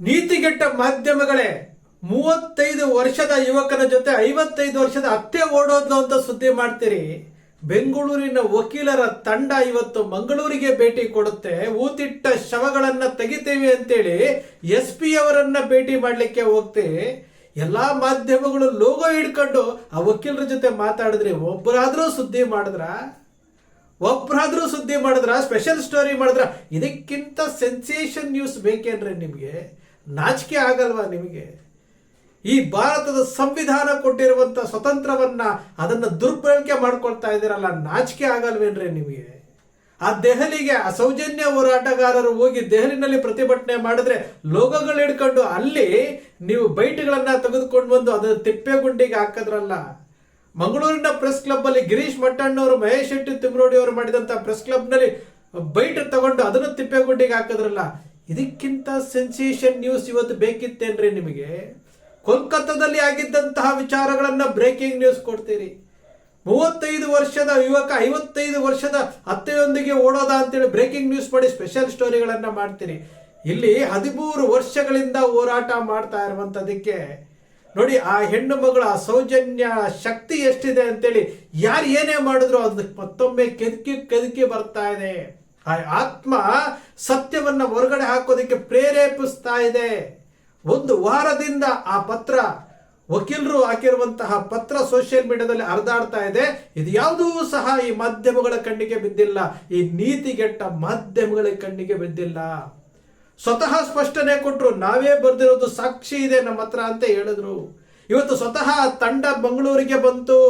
ನೀತಿಗೆಟ್ಟ ಮಾಧ್ಯಮಗಳೇ, ಮೂವತ್ತೈದು ವರ್ಷದ ಯುವಕನ ಜೊತೆ ಐವತ್ತೈದು ವರ್ಷದ ಅತ್ತೆ ಓಡೋದ್ಲು ಅಂತ ಸುದ್ದಿ ಮಾಡ್ತೀರಿ. ಬೆಂಗಳೂರಿನ ವಕೀಲರ ತಂಡ ಇವತ್ತು ಮಂಗಳೂರಿಗೆ ಭೇಟಿ ಕೊಡುತ್ತೆ. ಊತಿಟ್ಟ ಶವಗಳನ್ನ ತೆಗಿತೇವೆ ಅಂತೇಳಿ ಎಸ್ ಪಿ ಅವರನ್ನ ಭೇಟಿ ಮಾಡ್ಲಿಕ್ಕೆ ಹೋಗ್ತೆ ಎಲ್ಲಾ ಮಾಧ್ಯಮಗಳು ಲೋಗೋ ಹಿಡ್ಕೊಂಡು ಆ ವಕೀಲರ ಜೊತೆ ಮಾತಾಡಿದ್ರಿ ಒಬ್ಬರಾದ್ರೂ ಸುದ್ದಿ ಮಾಡಿದ್ರ? ಒಬ್ಬರಾದ್ರೂ ಸುದ್ದಿ ಮಾಡಿದ್ರ? ಸ್ಪೆಷಲ್ ಸ್ಟೋರಿ ಮಾಡಿದ್ರ? ಇದಕ್ಕಿಂತ ಸೆನ್ಸೇಷನ್ ನ್ಯೂಸ್ ಬೇಕೇನ್ರಿ ನಿಮಗೆ? ನಾಚಿಕೆ ಆಗಲ್ವಾ ನಿಮಗೆ? ಈ ಭಾರತದ ಸಂವಿಧಾನ ಕೊಟ್ಟಿರುವಂಥ ಸ್ವತಂತ್ರವನ್ನ ಅದನ್ನ ದುರ್ಬಳಕೆ ಮಾಡ್ಕೊಳ್ತಾ ಇದ್ದೀರಲ್ಲ, ನಾಚಿಕೆ ಆಗಲ್ವೇನ್ರಿ ನಿಮಗೆ? ಆ ದೆಹಲಿಗೆ ಆ ಸೌಜನ್ಯ ಹೋರಾಟಗಾರರು ಹೋಗಿ ದೆಹಲಿನಲ್ಲಿ ಪ್ರತಿಭಟನೆ ಮಾಡಿದ್ರೆ ಲೋಗಗಳು ಹಿಡ್ಕೊಂಡು ಅಲ್ಲಿ ನೀವು ಬೈಟ್ಗಳನ್ನ ತೆಗೆದುಕೊಂಡು ಬಂದು ಅದನ್ನ ತಿಪ್ಪೆಗುಂಡಿಗೆ ಹಾಕದ್ರಲ್ಲ. ಮಂಗಳೂರಿನ ಪ್ರೆಸ್ ಕ್ಲಬ್ ಅಲ್ಲಿ ಗಿರೀಶ್ ಮಟ್ಟಣ್ಣವರು, ಮಹೇಶ್ ಶೆಟ್ಟಿ ತಿಮ್ರೋಡಿ ಅವರು ಮಾಡಿದಂತ ಪ್ರೆಸ್ ಕ್ಲಬ್ನಲ್ಲಿ ಬೈಟ್ ತಗೊಂಡು ಅದನ್ನು ತಿಪ್ಪೆಗುಂಡಿಗೆ ಹಾಕಿದ್ರಲ್ಲ. ಇದಕ್ಕಿಂತ ಸೆನ್ಸೇಷನ್ ನ್ಯೂಸ್ ಇವತ್ತು ಬೇಕಿತ್ತೇನ್ರಿ ನಿಮಗೆ? ಕೋಲ್ಕತ್ತಾದಲ್ಲಿ ಆಗಿದ್ದಂತಹ ವಿಚಾರಗಳನ್ನ ಬ್ರೇಕಿಂಗ್ ನ್ಯೂಸ್ ಕೊಡ್ತೀರಿ. ಮೂವತ್ತೈದು ವರ್ಷದ ಯುವಕ, ಐವತ್ತೈದು ವರ್ಷದ ಅತ್ತೆಯೊಂದಿಗೆ ಓಡೋದ ಅಂತೇಳಿ ಬ್ರೇಕಿಂಗ್ ನ್ಯೂಸ್ ಮಾಡಿ ಸ್ಪೆಷಲ್ ಸ್ಟೋರಿಗಳನ್ನ ಮಾಡ್ತೀರಿ. ಇಲ್ಲಿ ಹದಿಮೂರು ವರ್ಷಗಳಿಂದ ಹೋರಾಟ ಮಾಡ್ತಾ ಇರುವಂತದಕ್ಕೆ ನೋಡಿ, ಆ ಹೆಣ್ಣು ಮಗಳ ಸೌಜನ್ಯ ಶಕ್ತಿ ಎಷ್ಟಿದೆ ಅಂತೇಳಿ ಯಾರು ಏನೇ ಮಾಡಿದ್ರು ಅದಕ್ಕೆ ಮತ್ತೊಮ್ಮೆ ಕೆದಕಿ ಕೆದಕಿ ಬರ್ತಾ ಇದೆ. ಆ ಆತ್ಮ ಸತ್ಯವನ್ನ ಹೊರಗಡೆ ಹಾಕೋದಕ್ಕೆ ಪ್ರೇರೇಪಿಸ್ತಾ ಇದೆ ಒಂದು ವಾರದಿಂದ ಆ ಪತ್ರ, ವಕೀಲರು ಹಾಕಿರುವಂತಹ ಪತ್ರ ಸೋಷಿಯಲ್ ಮೀಡಿಯಾದಲ್ಲಿ ಹರಿದಾಡ್ತಾ ಇದೆ. ಇದು ಯಾವುದೂ ಸಹ ಈ ಮಾಧ್ಯಮಗಳ ಕಣ್ಣಿಗೆ ಬಿದ್ದಿಲ್ಲ. ಈ ನೀತಿಗೆಟ್ಟ ಮಾಧ್ಯಮಗಳ ಕಣ್ಣಿಗೆ ಬಿದ್ದಿಲ್ಲ. ಸ್ವತಃ ಸ್ಪಷ್ಟನೆ ಕೊಟ್ಟರು ನಾವೇ ಬರೆದಿರೋದು ಸಾಕ್ಷಿ ಇದೆ ನಮ್ಮ ಹತ್ರ ಅಂತ ಹೇಳಿದ್ರು. ಇವತ್ತು ಸ್ವತಃ ತಂಡ ಬೆಂಗಳೂರಿಗೆ ಬಂತು.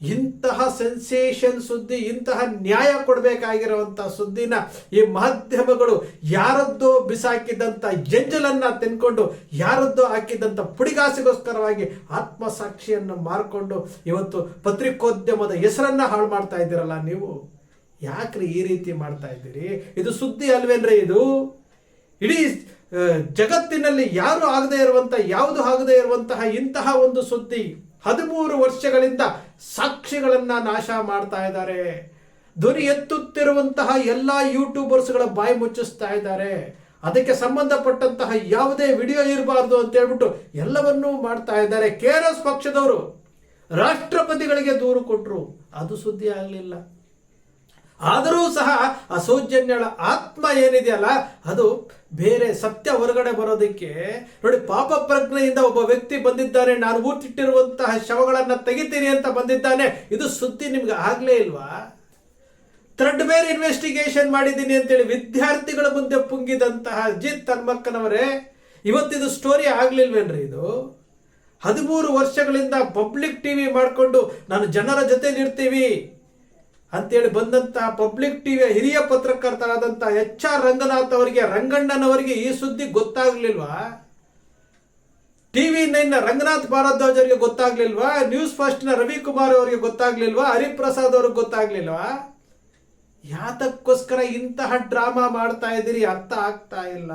ಇಂತಹ ಸೆನ್ಸೇಷನ್ ಸುದ್ದಿ, ಇಂತಹ ನ್ಯಾಯ ಕೊಡಬೇಕಾಗಿರುವಂತಹ ಸುದ್ದಿನ ಈ ಮಾಧ್ಯಮಗಳು ಯಾರದ್ದೋ ಬಿಸಾಕಿದಂಥ ಜಂಜಲನ್ನ ತಿನ್ಕೊಂಡು, ಯಾರದ್ದೋ ಹಾಕಿದಂತ ಪುಡಿಗಾಸಿಗೋಸ್ಕರವಾಗಿ ಆತ್ಮಸಾಕ್ಷಿಯನ್ನು ಮಾರ್ಕೊಂಡು ಇವತ್ತು ಪತ್ರಿಕೋದ್ಯಮದ ಹೆಸರನ್ನ ಹಾಳು ಮಾಡ್ತಾ ಇದ್ದೀರಲ್ಲ ನೀವು? ಯಾಕ್ರಿ ಈ ರೀತಿ ಮಾಡ್ತಾ ಇದ್ದೀರಿ? ಇದು ಸುದ್ದಿ ಅಲ್ವೇನ್ರಿ ಇದು? ಇಡೀ ಜಗತ್ತಿನಲ್ಲಿ ಯಾರು ಆಗದೆ ಇರುವಂತ, ಯಾವುದು ಆಗದೆ ಇರುವಂತಹ ಇಂತಹ ಒಂದು ಸುದ್ದಿ ಹದಿಮೂರು ವರ್ಷಗಳಿಂದ ಸಾಕ್ಷಿಗಳನ್ನು ನಾಶ ಮಾಡ್ತಾ ಇದ್ದಾರೆ. ಧ್ವನಿ ಎತ್ತುತ್ತಿರುವಂತಹ ಎಲ್ಲ ಯೂಟ್ಯೂಬರ್ಸ್ಗಳ ಬಾಯಿ ಮುಚ್ಚಿಸ್ತಾ ಇದ್ದಾರೆ. ಅದಕ್ಕೆ ಸಂಬಂಧಪಟ್ಟಂತಹ ಯಾವುದೇ ವಿಡಿಯೋ ಇರಬಾರ್ದು ಅಂತ ಹೇಳ್ಬಿಟ್ಟು ಎಲ್ಲವನ್ನೂ ಮಾಡ್ತಾ ಇದ್ದಾರೆ. ಕೆ ಆರ್ ಎಸ್ ಪಕ್ಷದವರು ರಾಷ್ಟ್ರಪತಿಗಳಿಗೆ ದೂರು ಕೊಟ್ಟರು ಅದು ಸುದ್ದಿ ಆಗಲಿಲ್ಲ. ಆದರೂ ಸಹ ಆ ಆತ್ಮ ಏನಿದೆಯಲ್ಲ ಅದು ಬೇರೆ ಸತ್ಯ ಹೊರಗಡೆ ಬರೋದಕ್ಕೆ. ನೋಡಿ ಪಾಪ ಪ್ರಜ್ಞೆಯಿಂದ ಒಬ್ಬ ವ್ಯಕ್ತಿ ಬಂದಿದ್ದಾನೆ, ನಾನು ಊಟಿಟ್ಟಿರುವಂತಹ ಶವಗಳನ್ನು ತೆಗಿತೀನಿ ಅಂತ ಬಂದಿದ್ದಾನೆ, ಇದು ಸುದ್ದಿ ನಿಮ್ಗೆ ಆಗ್ಲೇ ಇಲ್ವಾ? ಥ್ರೆಡ್ ಬೇರ್ ಇನ್ವೆಸ್ಟಿಗೇಷನ್ ಮಾಡಿದ್ದೀನಿ ಅಂತೇಳಿ ವಿದ್ಯಾರ್ಥಿಗಳ ಮುಂದೆ ಪುಂಗಿದಂತಹ ಅಜಿತ್ ತನ್ಮಕ್ಕನವರೇ ಇವತ್ತಿದು ಸ್ಟೋರಿ ಆಗ್ಲಿಲ್ವೇನ್ರಿ ಇದು? ಹದಿಮೂರು ವರ್ಷಗಳಿಂದ ಪಬ್ಲಿಕ್ ಟಿವಿ ಮಾಡಿಕೊಂಡು ನಾನು ಜನರ ಜೊತೆ ಇರ್ತೀವಿ ಅಂತೇಳಿ ಬಂದಂತಹ ಪಬ್ಲಿಕ್ ಟಿವಿಯ ಹಿರಿಯ ಪತ್ರಕರ್ತರಾದಂತಹ ಎಚ್ ಆರ್ ರಂಗನಾಥ್ ಅವರಿಗೆ ರಂಗಣ್ಣನವರಿಗೆ ಈ ಸುದ್ದಿ ಗೊತ್ತಾಗ್ಲಿಲ್ವಾ? ಟಿವಿ ನೈನ್ ರಂಗನಾಥ್ ಭಾರದ್ವಾಜ್ ಅವರಿಗೆ ಗೊತ್ತಾಗ್ಲಿಲ್ವಾ? ನ್ಯೂಸ್ ಫಸ್ಟ್ನ ರವಿಕುಮಾರ್ ಅವರಿಗೆ ಗೊತ್ತಾಗ್ಲಿಲ್ವಾ? ಹರಿಪ್ರಸಾದ್ ಅವ್ರಿಗೆ ಗೊತ್ತಾಗ್ಲಿಲ್ವಾ? ಯಾತಕ್ಕೋಸ್ಕರ ಇಂತಹ ಡ್ರಾಮಾ ಮಾಡ್ತಾ ಇದ್ದೀರಿ ಅರ್ಥ ಆಗ್ತಾ ಇಲ್ಲ.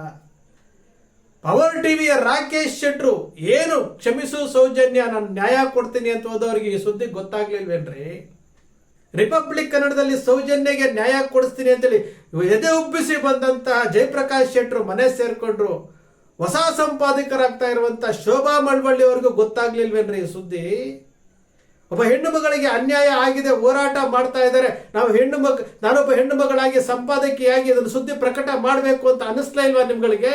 ಪವರ್ ಟಿವಿಯ ರಾಕೇಶ್ ಶೆಟ್ರು, ಏನು ಕ್ಷಮಿಸು ಸೌಜನ್ಯ, ನಾನು ನ್ಯಾಯ ಕೊಡ್ತೀನಿ ಅಂತ ಹೋದವರಿಗೆ ಈ ಸುದ್ದಿ ಗೊತ್ತಾಗ್ಲಿಲ್ವೇನ್ರಿ? ರಿಪಬ್ಲಿಕ್ ಕನ್ನಡದಲ್ಲಿ ಸೌಜನ್ಯಗೆ ನ್ಯಾಯ ಕೊಡಿಸ್ತೀನಿ ಅಂತೇಳಿ ಎದೆ ಉಬ್ಬಿಸಿ ಬಂದಂತಹ ಜಯಪ್ರಕಾಶ್ ಶೆಟ್ರು ಮನೆ ಸೇರ್ಕೊಂಡ್ರು. ಹೊಸ ಸಂಪಾದಕರಾಗ್ತಾ ಇರುವಂತಹ ಶೋಭಾ ಮಳವಳ್ಳಿ ಅವ್ರಿಗೂ ಗೊತ್ತಾಗ್ಲಿಲ್ವೇನ್ರಿ ಈ ಸುದ್ದಿ? ಒಬ್ಬ ಹೆಣ್ಣು ಮಗಳಿಗೆ ಅನ್ಯಾಯ ಆಗಿದೆ, ಹೋರಾಟ ಮಾಡ್ತಾ ಇದ್ದಾರೆ. ನಾವು ಹೆಣ್ಣು ಮಗ ನಾನೊಬ್ಬ ಹೆಣ್ಣು ಮಗಳಾಗಿ ಸಂಪಾದಕಿಯಾಗಿ ಇದನ್ನು ಸುದ್ದಿ ಪ್ರಕಟ ಮಾಡಬೇಕು ಅಂತ ಅನಿಸ್ಲಾ ಇಲ್ವಾ ನಿಮ್ಗಳಿಗೆ?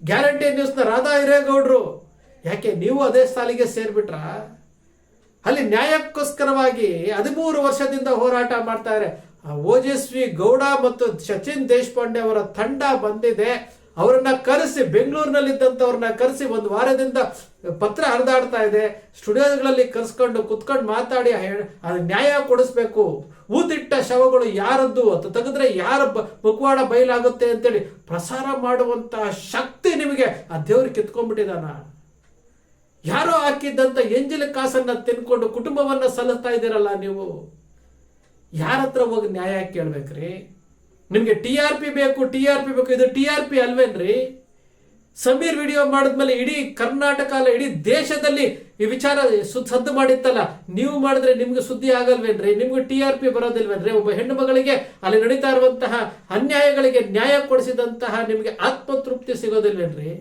ಗ್ಯಾರಂಟಿ ನ್ಯೂಸ್ನ ರಾಧಾ ಹಿರೇಗೌಡರು. ಯಾಕೆ ನೀವು ಅದೇ ಸಾಲಿಗೆ ಸೇರ್ಬಿಟ್ರಾ? ಅಲ್ಲಿ ನ್ಯಾಯಕ್ಕೋಸ್ಕರವಾಗಿ ಹದಿಮೂರು ವರ್ಷದಿಂದ ಹೋರಾಟ ಮಾಡ್ತಾರೆ. ಓಜಸ್ವಿ ಗೌಡ ಮತ್ತು ಸಚಿನ್ ದೇಶಪಾಂಡೆ ಅವರ ತಂಡ ಬಂದಿದೆ. ಅವರನ್ನ ಕರೆಸಿ, ಬೆಂಗಳೂರಿನಲ್ಲಿದ್ದಂಥವ್ರನ್ನ ಕರೆಸಿ ಒಂದು ವಾರದಿಂದ ಪತ್ರ ಹರಿದಾಡ್ತಾ ಇದೆ. ಸ್ಟುಡಿಯೋಗಳಲ್ಲಿ ಕರೆಸ್ಕೊಂಡು ಕುತ್ಕೊಂಡು ಮಾತಾಡಿ ನ್ಯಾಯ ಕೊಡಿಸ್ಬೇಕು. ಊದಿಟ್ಟ ಶವಗಳು ಯಾರದ್ದು ಅಂತ ತೆಗೆದ್ರೆ ಯಾರ ಮುಖವಾಡ ಬಯಲಾಗುತ್ತೆ ಅಂತೇಳಿ ಪ್ರಸಾರ ಮಾಡುವಂತಹ ಶಕ್ತಿ ನಿಮಗೆ ಆ ದೇವ್ರಿಗೆ ಕಿತ್ಕೊಂಡ್ಬಿಟ್ಟಿದಾನ ಯಾರೋ ಹಾಕಿದ್ದಂಥ ಎಂಜಿಲ ಕಾಸನ್ನ ತಿನ್ಕೊಂಡು ಕುಟುಂಬವನ್ನ ಸಲ್ಲಿಸ್ತಾ ಇದ್ದೀರಲ್ಲ ನೀವು? ಯಾರ ಹತ್ರ ಹೋಗಿ ನ್ಯಾಯ ಕೇಳ್ಬೇಕ್ರಿ? ನಿಮಗೆ ಟಿ ಆರ್ ಪಿ ಬೇಕು, ಟಿ ಆರ್ ಪಿ ಬೇಕು, ಇದು ಟಿ ಆರ್ ಪಿ ಅಲ್ವೇನ್ರಿ? ಸಮೀರ್ ವಿಡಿಯೋ ಮಾಡಿದ್ಮೇಲೆ ಇಡೀ ಕರ್ನಾಟಕ ಅಲ್ಲ, ಇಡೀ ದೇಶದಲ್ಲಿ ಈ ವಿಚಾರ ಸದ್ದು ಮಾಡಿತ್ತಲ್ಲ, ನೀವು ಮಾಡಿದ್ರೆ ನಿಮ್ಗೆ ಸುದ್ದಿ ಆಗಲ್ವೇನ್ರಿ? ನಿಮ್ಗೆ ಟಿ ಆರ್ ಪಿ ಬರೋದಿಲ್ವೇನ್ರಿ? ಒಬ್ಬ ಹೆಣ್ಣು ಮಗಳಿಗೆ ಅಲ್ಲಿ ನಡೀತಾ ಇರುವಂತಹ ಅನ್ಯಾಯಗಳಿಗೆ ನ್ಯಾಯ ಕೊಡಿಸಿದಂತಹ ನಿಮಗೆ ಆತ್ಮತೃಪ್ತಿ ಸಿಗೋದಿಲ್ವೇನ್ರಿ?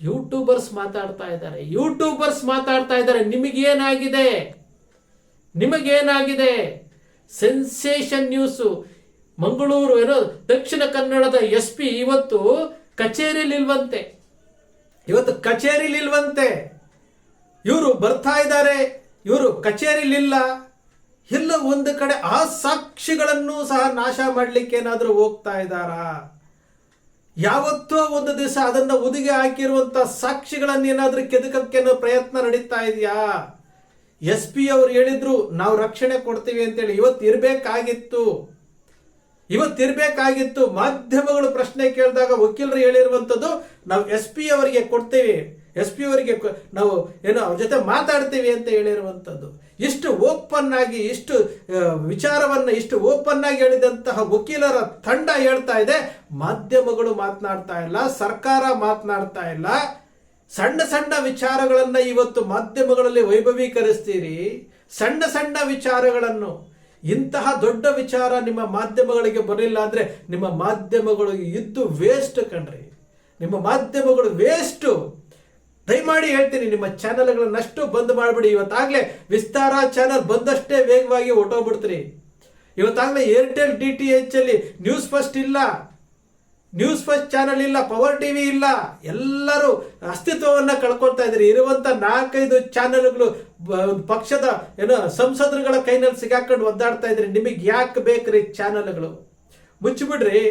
ಯೂಟ್ಯೂಬರ್ಸ್ ಮಾತಾಡ್ತಾ ಇದ್ದಾರೆ. ಯೂಟ್ಯೂಬರ್ಸ್ ಮಾತಾಡ್ತಾ ಇದ್ದಾರೆ. ನಿಮಗೇನಾಗಿದೆ? ನಿಮಗೇನಾಗಿದೆ? Sensation news. ಮಂಗಳೂರು ಏನೋ ದಕ್ಷಿಣ ಕನ್ನಡದ ಎಸ್ ಪಿ ಇವತ್ತು ಕಚೇರಿಲಿಲ್ವಂತೆ ಇವತ್ತು ಕಚೇರಿಲಿಲ್ವಂತೆ ಇವರು ಬರ್ತಾ ಇದ್ದಾರೆ. ಇವರು ಕಚೇರಿಲಿಲ್ಲ ಎಲ್ಲ ಒಂದು ಕಡೆ ಆ ಸಾಕ್ಷಿಗಳನ್ನು ಸಹ ನಾಶ ಮಾಡಲಿಕ್ಕೆ ಏನಾದರೂ ಹೋಗ್ತಾ ಇದ್ದಾರಾ? ಯಾವತ್ತೋ ಒಂದು ದಿವಸ ಅದನ್ನ ಹಾಕಿರುವಂತ ಸಾಕ್ಷಿಗಳನ್ನ ಏನಾದ್ರೂ ಕೆದಕಕ್ಕೆ ಪ್ರಯತ್ನ ನಡೀತಾ ಇದೆಯಾ? ಎಸ್ ಪಿ ಅವ್ರು ಹೇಳಿದ್ರು, ನಾವು ರಕ್ಷಣೆ ಕೊಡ್ತೀವಿ ಅಂತೇಳಿ. ಇವತ್ತು ಇರ್ಬೇಕಾಗಿತ್ತು. ಇವತ್ತು ಇರ್ಬೇಕಾಗಿತ್ತು. ಮಾಧ್ಯಮಗಳು ಪ್ರಶ್ನೆ ಕೇಳಿದಾಗ ವಕೀಲರು ಹೇಳಿರುವಂತದ್ದು ನಾವು ಎಸ್ ಪಿ ಅವರಿಗೆ ಕೊಡ್ತೀವಿ. ಎಸ್ ಪಿ ಅವರಿಗೆ ನಾವು ಏನೋ ಅವ್ರ ಜೊತೆ ಮಾತಾಡ್ತೀವಿ ಅಂತ ಹೇಳಿರುವಂಥದ್ದು. ಇಷ್ಟು ಓಪನ್ ಆಗಿ, ಇಷ್ಟು ವಿಚಾರವನ್ನ ಇಷ್ಟು ಓಪನ್ ಆಗಿ ಹೇಳಿದಂತಹ ವಕೀಲರ ತಂಡ ಹೇಳ್ತಾ ಇದೆ. ಮಾಧ್ಯಮಗಳು ಮಾತನಾಡ್ತಾ ಇಲ್ಲ, ಸರ್ಕಾರ ಮಾತನಾಡ್ತಾ ಇಲ್ಲ. ಸಣ್ಣ ಸಣ್ಣ ವಿಚಾರಗಳನ್ನು ಇವತ್ತು ಮಾಧ್ಯಮಗಳಲ್ಲಿ ವೈಭವೀಕರಿಸ್ತೀರಿ. ಸಣ್ಣ ಸಣ್ಣ ವಿಚಾರಗಳನ್ನು. ಇಂತಹ ದೊಡ್ಡ ವಿಚಾರ ನಿಮ್ಮ ಮಾಧ್ಯಮಗಳಿಗೆ ಬರಲಿಲ್ಲ ಅಂದ್ರೆ ನಿಮ್ಮ ಮಾಧ್ಯಮಗಳು ಇದ್ದು ವೇಸ್ಟ್ ಕಣ್ರಿ. ನಿಮ್ಮ ಮಾಧ್ಯಮಗಳು ವೇಸ್ಟ್ ದಯಮಾಡಿ ಹೇಳ್ತೀನಿ, ನಿಮ್ಮ ಚಾನೆಲ್ಗಳನ್ನಷ್ಟು ಬಂದ್ ಮಾಡಿಬಿಡಿ. ಇವತ್ತಾಗ್ಲೇ ವಿಸ್ತಾರ ಚಾನೆಲ್ ಬಂದಷ್ಟೇ ವೇಗವಾಗಿ ಹೊಟ್ಟೋಗ್ಬಿಡ್ತೀರಿ ಇವತ್ತಾಗ್ಲೇ ಏರ್ಟೆಲ್ ಡಿ ಟಿ ಎಚ್ ಅಲ್ಲಿ ನ್ಯೂಸ್ ಫಸ್ಟ್ ಇಲ್ಲ. ನ್ಯೂಸ್ ಫಸ್ಟ್ ಚಾನಲ್ ಇಲ್ಲ ಪವರ್ ಟಿವಿ ಇಲ್ಲ. ಎಲ್ಲರೂ ಅಸ್ತಿತ್ವವನ್ನ ಕಳ್ಕೊಳ್ತಾ ಇದ್ದಾರೆ. ಇರುವಂತ ನಾಲ್ಕೈದು ಚಾನೆಲ್ಗಳು ಪಕ್ಷದ ಏನೋ ಸಂಸದರುಗಳ ಕೈನಲ್ಲಿ ಸಿಗಾಕೊಂಡು ಒದ್ದಾಡ್ತಾ ಇದ್ರಿ ನಿಮಗೆ ಯಾಕೆ ಬೇಕ್ರಿ ಚಾನೆಲ್ಗಳು ಮುಚ್ಚಿಬಿಡ್ರಿ.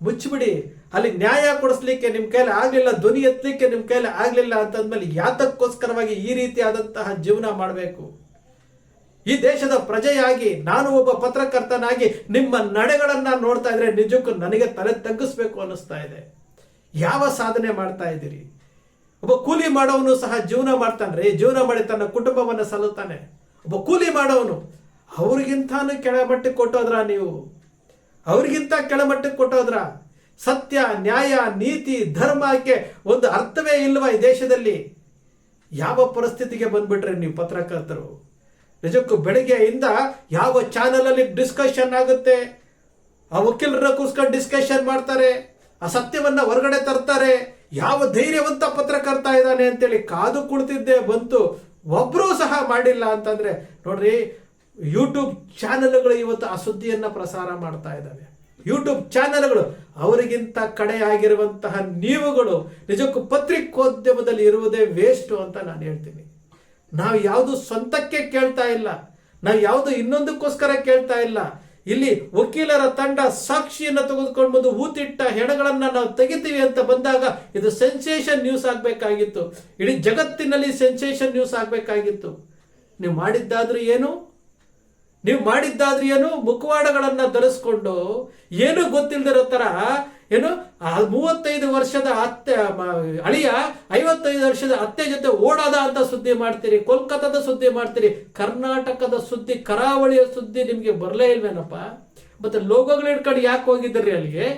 ಮುಚ್ಚಿಬಿಡಿ. ಅಲ್ಲಿ ನ್ಯಾಯ ಕೊಡಿಸ್ಲಿಕ್ಕೆ ನಿಮ್ ಕೈಲಿ ಆಗ್ಲಿಲ್ಲ, ಧ್ವನಿ ಎತ್ತಲಿಕ್ಕೆ ನಿಮ್ ಕೈಲಿ ಆಗ್ಲಿಲ್ಲ ಅಂತಂದ್ಮೇಲೆ ಯಾತಕ್ಕೋಸ್ಕರವಾಗಿ ಈ ರೀತಿಯಾದಂತಹ ಜೀವನ ಮಾಡಬೇಕು? ಈ ದೇಶದ ಪ್ರಜೆಯಾಗಿ, ನಾನು ಒಬ್ಬ ಪತ್ರಕರ್ತನಾಗಿ, ನಿಮ್ಮ ನಡೆಗಳನ್ನ ನೋಡ್ತಾ ಇದ್ರೆ ನಿಜಕ್ಕೂ ನನಗೆ ತಲೆ ತಗ್ಗಿಸ್ಬೇಕು ಅನ್ನಿಸ್ತಾ ಇದೆ. ಯಾವ ಸಾಧನೆ ಮಾಡ್ತಾ ಇದ್ದೀರಿ? ಒಬ್ಬ ಕೂಲಿ ಮಾಡೋವನು ಸಹ ಜೀವನ ಮಾಡ್ತಾನ್ರಿ ಜೀವನ ಮಾಡಿ ತನ್ನ ಕುಟುಂಬವನ್ನ ಸಲ್ಲುತ್ತಾನೆ. ಒಬ್ಬ ಕೂಲಿ ಮಾಡೋವನು, ಅವ್ರಿಗಿಂತಾನು ಕೆಳಮಟ್ಟಕ್ಕೆ ಕೊಟ್ಟೋದ್ರ ನೀವು? ಅವ್ರಿಗಿಂತ ಕೆಳಮಟ್ಟಕ್ಕೆ ಕೊಟ್ಟೋದ್ರ ಸತ್ಯ, ನ್ಯಾಯ, ನೀತಿ ಧರ್ಮಕ್ಕೆ ಒಂದು ಅರ್ಥವೇ ಇಲ್ವಾ ಈ ದೇಶದಲ್ಲಿ? ಯಾವ ಪರಿಸ್ಥಿತಿಗೆ ಬಂದ್ಬಿಟ್ರೆ ನೀವು ಪತ್ರಕರ್ತರು? ನಿಜಕ್ಕೂ ಬೆಳಗ್ಗೆಯಿಂದ ಯಾವ ಚಾನಲಲ್ಲಿ ಡಿಸ್ಕಷನ್ ಆಗುತ್ತೆ? ಆ ವಕೀಲರ ಕೂಸ್ಕೊಂಡು ಡಿಸ್ಕಷನ್ ಮಾಡ್ತಾರೆ, ಆ ಸತ್ಯವನ್ನ ಹೊರಗಡೆ ತರ್ತಾರೆ, ಯಾವ ಧೈರ್ಯವಂತ ಪತ್ರಕರ್ತ ಇದ್ದಾನೆ ಅಂತೇಳಿ ಕಾದು ಕುಳಿತಿದ್ದೆ ಬಂತು. ಒಬ್ಬರೂ ಸಹ ಮಾಡಿಲ್ಲ ಅಂತಂದ್ರೆ, ನೋಡ್ರಿ ಯೂಟ್ಯೂಬ್ ಚಾನೆಲ್ಗಳು ಇವತ್ತು ಆ ಸುದ್ದಿಯನ್ನು ಪ್ರಸಾರ ಮಾಡ್ತಾ ಇದ್ದಾವೆ. ಯೂಟ್ಯೂಬ್ ಚಾನೆಲ್ಗಳು ಅವರಿಗಿಂತ ಕಡೆಯಾಗಿರುವಂತಹ ನೀವುಗಳು ನಿಜಕ್ಕೂ ಪತ್ರಿಕೋದ್ಯಮದಲ್ಲಿ ಇರುವುದೇ ವೇಸ್ಟ್ ಅಂತ ನಾನು ಹೇಳ್ತೀನಿ. ನಾವು ಯಾವುದು ಸ್ವಂತಕ್ಕೆ ಕೇಳ್ತಾ ಇಲ್ಲ, ನಾವು ಯಾವುದು ಇನ್ನೊಂದಕ್ಕೋಸ್ಕರ ಕೇಳ್ತಾ ಇಲ್ಲ, ಇಲ್ಲಿ ವಕೀಲರ ತಂಡ ಸಾಕ್ಷಿಯನ್ನು ತೆಗೆದುಕೊಂಡು ಬಂದು ಹೂತಿಟ್ಟ ಹೆಣಗಳನ್ನು ನಾವು ತೆಗಿತೀವಿ ಅಂತ ಬಂದಾಗ ಇದು ಸೆನ್ಸೇಷನ್ ನ್ಯೂಸ್ ಆಗಬೇಕಾಗಿತ್ತು. ಇಡೀ ಜಗತ್ತಿನಲ್ಲಿ ಸೆನ್ಸೇಷನ್ ನ್ಯೂಸ್ ಆಗಬೇಕಾಗಿತ್ತು. ನೀವು ಮಾಡಿದ್ದಾದ್ರೂ ಏನು? ನೀವು ಮಾಡಿದ್ದಾದ್ರೆ ಏನು? ಮುಖವಾಡಗಳನ್ನ ಧರಿಸ್ಕೊಂಡು ಏನು ಗೊತ್ತಿಲ್ಲದಿರೋ ತರ, ಏನು? ಮೂವತ್ತೈದು ವರ್ಷದ ಅತ್ತೆ ಅಳಿಯ ಐವತ್ತೈದು ವರ್ಷದ ಅತ್ತೆ ಜೊತೆ ಓಡಾದ ಅಂತ ಸುದ್ದಿ ಮಾಡ್ತೀರಿ, ಕೋಲ್ಕತ್ತಾದ ಸುದ್ದಿ ಮಾಡ್ತೀರಿ, ಕರ್ನಾಟಕದ ಸುದ್ದಿ, ಕರಾವಳಿಯ ಸುದ್ದಿ ನಿಮಗೆ ಬರಲೇ ಇಲ್ವೇನಪ್ಪ? ಮತ್ತೆ ಲೋಗೋಗಳು ಹಿಡ್ಕೊಂಡು ಯಾಕೆ ಹೋಗಿದ್ರಿ ಅಲ್ಲಿಗೆ?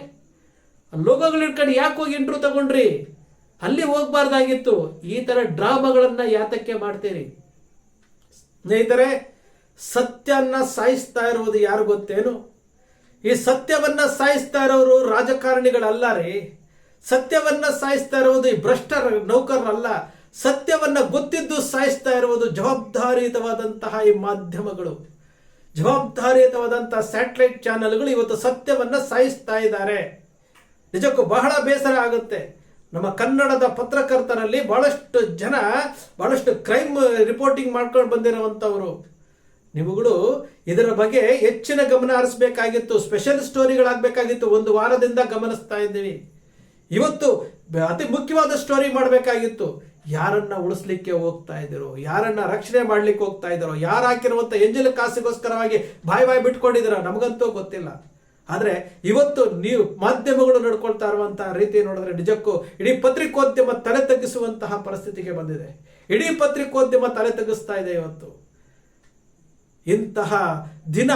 ಲೋಗೋಗಳು ಹಿಡ್ಕೊಂಡು ಯಾಕೆ ಹೋಗಿ ಇಂಟ್ರೂ ತಗೊಂಡ್ರಿ? ಅಲ್ಲಿ ಹೋಗ್ಬಾರ್ದಾಗಿತ್ತು. ಈ ತರ ಡ್ರಾಮಾಗಳನ್ನ ಯಾತಕ್ಕೆ ಮಾಡ್ತೀರಿ? ಸ್ನೇಹಿತರೆ ಸತ್ಯನ್ನ ಸಾಯಿಸ್ತಾ ಇರುವುದು ಯಾರು ಗೊತ್ತೇನು? ಈ ಸತ್ಯವನ್ನ ಸಾಯಿಸ್ತಾ ಇರೋರು ರಾಜಕಾರಣಿಗಳಲ್ಲ ರೀ. ಸತ್ಯವನ್ನ ಸಾಯಿಸ್ತಾ ಇರುವುದು ಈ ಭ್ರಷ್ಟರ ನೌಕರರಲ್ಲ. ಸತ್ಯವನ್ನ ಗೊತ್ತಿದ್ದು ಸಾಯಿಸ್ತಾ ಇರುವುದು ಜವಾಬ್ದಾರಿಯುತವಾದಂತಹ ಈ ಮಾಧ್ಯಮಗಳು. ಜವಾಬ್ದಾರಿಯುತವಾದಂತಹ ಸ್ಯಾಟಲೈಟ್ ಚಾನೆಲ್ಗಳು ಇವತ್ತು ಸತ್ಯವನ್ನ ಸಾಯಿಸ್ತಾ ಇದ್ದಾರೆ. ನಿಜಕ್ಕೂ ಬಹಳ ಬೇಸರ ಆಗುತ್ತೆ. ನಮ್ಮ ಕನ್ನಡದ ಪತ್ರಕರ್ತರಲ್ಲಿ ಬಹಳಷ್ಟು ಜನ ಬಹಳಷ್ಟು ಕ್ರೈಮ್ ರಿಪೋರ್ಟಿಂಗ್ ಮಾಡ್ಕೊಂಡು ಬಂದಿರುವಂತವರು ನೀವುಗಳು ಇದರ ಬಗ್ಗೆ ಹೆಚ್ಚಿನ ಗಮನ ಹರಿಸಬೇಕಾಗಿತ್ತು ಸ್ಪೆಷಲ್ ಸ್ಟೋರಿಗಳಾಗಬೇಕಾಗಿತ್ತು ಒಂದು ವಾರದಿಂದ ಗಮನಿಸ್ತಾ ಇದ್ದೀವಿ. ಇವತ್ತು ಅತಿ ಮುಖ್ಯವಾದ ಸ್ಟೋರಿ ಮಾಡಬೇಕಾಗಿತ್ತು. ಯಾರನ್ನ ಉಳಿಸ್ಲಿಕ್ಕೆ ಹೋಗ್ತಾ ಇದ್ದೀರೋ, ಯಾರನ್ನ ರಕ್ಷಣೆ ಮಾಡ್ಲಿಕ್ಕೆ ಹೋಗ್ತಾ ಇದ್ದಾರೋ, ಯಾರು ಹಾಕಿರುವಂತ ಎಂಜಲ ಕಾಸಿಗೋಸ್ಕರವಾಗಿ ಬಾಯ್ ಬಾಯ್ ಬಿಟ್ಕೊಂಡಿದ್ದೀರೋ ನಮಗಂತೂ ಗೊತ್ತಿಲ್ಲ. ಆದರೆ ಇವತ್ತು ನೀವು ಮಾಧ್ಯಮಗಳು ನಡ್ಕೊಳ್ತಾ ಇರುವಂತಹ ರೀತಿ ನೋಡಿದ್ರೆ ನಿಜಕ್ಕೂ ಇಡೀ ಪತ್ರಿಕೋದ್ಯಮ ತಲೆ ತಗ್ಗಿಸುವಂತಹ ಪರಿಸ್ಥಿತಿಗೆ ಬಂದಿದೆ. ಇಡೀ ಪತ್ರಿಕೋದ್ಯಮ ತಲೆ ತಗ್ಗಿಸ್ತಾ ಇದೆ ಇವತ್ತು. ಇಂತಹ ದಿನ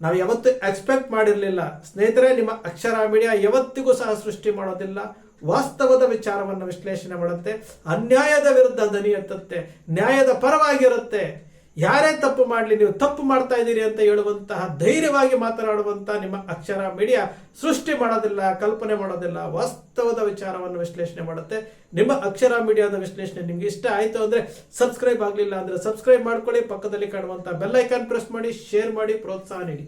ನಾವು ಯಾವತ್ತೂ ಎಕ್ಸ್ಪೆಕ್ಟ್ ಮಾಡಿರಲಿಲ್ಲ. ಸ್ನೇಹಿತರೆ, ನಿಮ್ಮ ಅಕ್ಷರ ಮೀಡಿಯಾ ಯಾವತ್ತಿಗೂ ಸಹ ಸೃಷ್ಟಿ ಮಾಡೋದಿಲ್ಲ. ವಾಸ್ತವದ ವಿಚಾರವನ್ನು ವಿಶ್ಲೇಷಣೆ ಮಾಡುತ್ತೆ. ಅನ್ಯಾಯದ ವಿರುದ್ಧ ದನಿ ಎತ್ತುತ್ತೆ ನ್ಯಾಯದ ಪರವಾಗಿರುತ್ತೆ. ಯಾರೇ ತಪ್ಪು ಮಾಡಲಿ, ನೀವು ತಪ್ಪು ಮಾಡ್ತಾ ಇದ್ದೀರಿ ಅಂತ ಹೇಳುವಂತಹ ಧೈರ್ಯವಾಗಿ ಮಾತನಾಡುವಂತಹ ನಿಮ್ಮ ಅಕ್ಷರ ಮೀಡಿಯಾ ಸೃಷ್ಟಿ ಮಾಡೋದಿಲ್ಲ, ಕಲ್ಪನೆ ಮಾಡೋದಿಲ್ಲ, ವಾಸ್ತವದ ವಿಚಾರವನ್ನು ವಿಶ್ಲೇಷಣೆ ಮಾಡುತ್ತೆ. ನಿಮ್ಮ ಅಕ್ಷರ ಮೀಡಿಯಾದ ವಿಶ್ಲೇಷಣೆ ನಿಮ್ಗೆ ಇಷ್ಟ ಆಯಿತು ಅಂದರೆ ಸಬ್ಸ್ಕ್ರೈಬ್ ಆಗಲಿಲ್ಲ ಅಂದರೆ ಸಬ್ಸ್ಕ್ರೈಬ್ ಮಾಡ್ಕೊಳ್ಳಿ, ಪಕ್ಕದಲ್ಲಿ ಕಾಣುವಂಥ ಬೆಲ್ಲೈಕಾನ್ ಪ್ರೆಸ್ ಮಾಡಿ ಶೇರ್ ಮಾಡಿ, ಪ್ರೋತ್ಸಾಹ ನೀಡಿ.